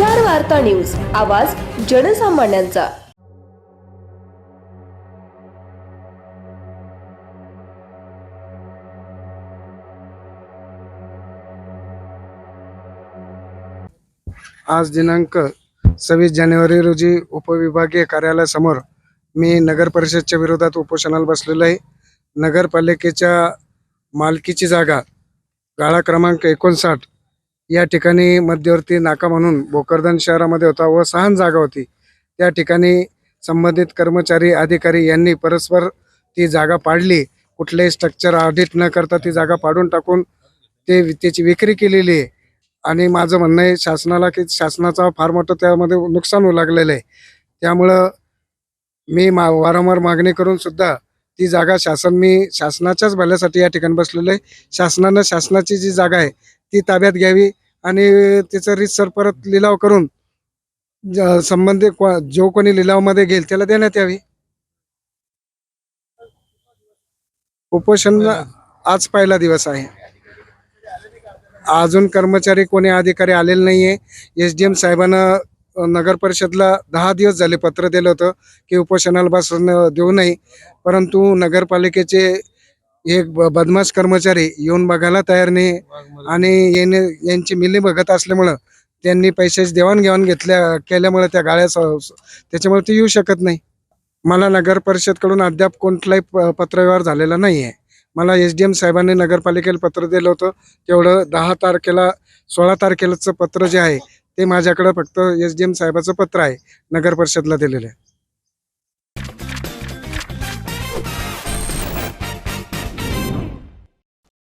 वार्ता न्यूज आवाज जनसामान्यांचा. आज दिनांक सव्वीस जानेवारी रोजी उपविभागीय कार्यालयासमोर मी नगर परिषदच्या विरोधात उपोषणाला बसलेलो आहे. नगरपालिकेच्या मालकीची जागा गाळा क्रमांक एकोणसाठ या ठिकाणी मध्यवर्ती नाका म्हणून भोकरदन शहरामध्ये होता व सहान जागा होती. त्या ठिकाणी संबंधित कर्मचारी अधिकारी यांनी परस्पर ती जागा पाडली. कुठलेही स्ट्रक्चर ऑडिट न करता ती जागा पाडून टाकून ते त्याची विक्री केलेली आहे. आणि माझं म्हणणं आहे शासनाला की शासनाचा फार मोठं त्यामध्ये नुकसान होऊ लागलेलं आहे. त्यामुळं मी मा वारंवार मागणी करून सुद्धा ती जागा शासन मी शासनाच्याच भल्यासाठी या ठिकाणी बसलेलं आहे. शासनानं शासनाची जी जागा आहे ती ताब्यात घ्यावी. आणि तिचं रीतसर परत लिलाव करून ज- संबंधित जो कोणी लिलावमध्ये घेईल त्याला देण्यात यावी. उपोषण आज पहिला दिवस आहे. अजून कर्मचारी कोणी अधिकारी आलेले नाहीये. एस डी एम साहेबांना नगर परिषदला दहा दिवस झाले पत्र दिलं होतं की उपोषणाला बसून देऊ नये. परंतु नगरपालिकेचे एक ब- बदमाश कर्मचारी येऊन बघायला तयार नाही. आणि येणे यांची मिली बघत असल्यामुळं त्यांनी पैशाची देवाणघेवाण घेतल्या केल्यामुळे त्या गाळ्या स- त्याच्यामुळे ते येऊ शकत नाही. मला नगर परिषदकडून अद्याप कोणताही प- पत्रव्यवहार झालेला नाही आहे मला एस डी एम साहेबांनी नगरपालिकेला पत्र दिलं होतं. तेवढं दहा तारखेला सोळा तारखेलाचं पत्र जे आहे ते माझ्याकडं फक्त एस डी एम साहेबाचं पत्र आहे नगर परिषदला दिलेलं आहे.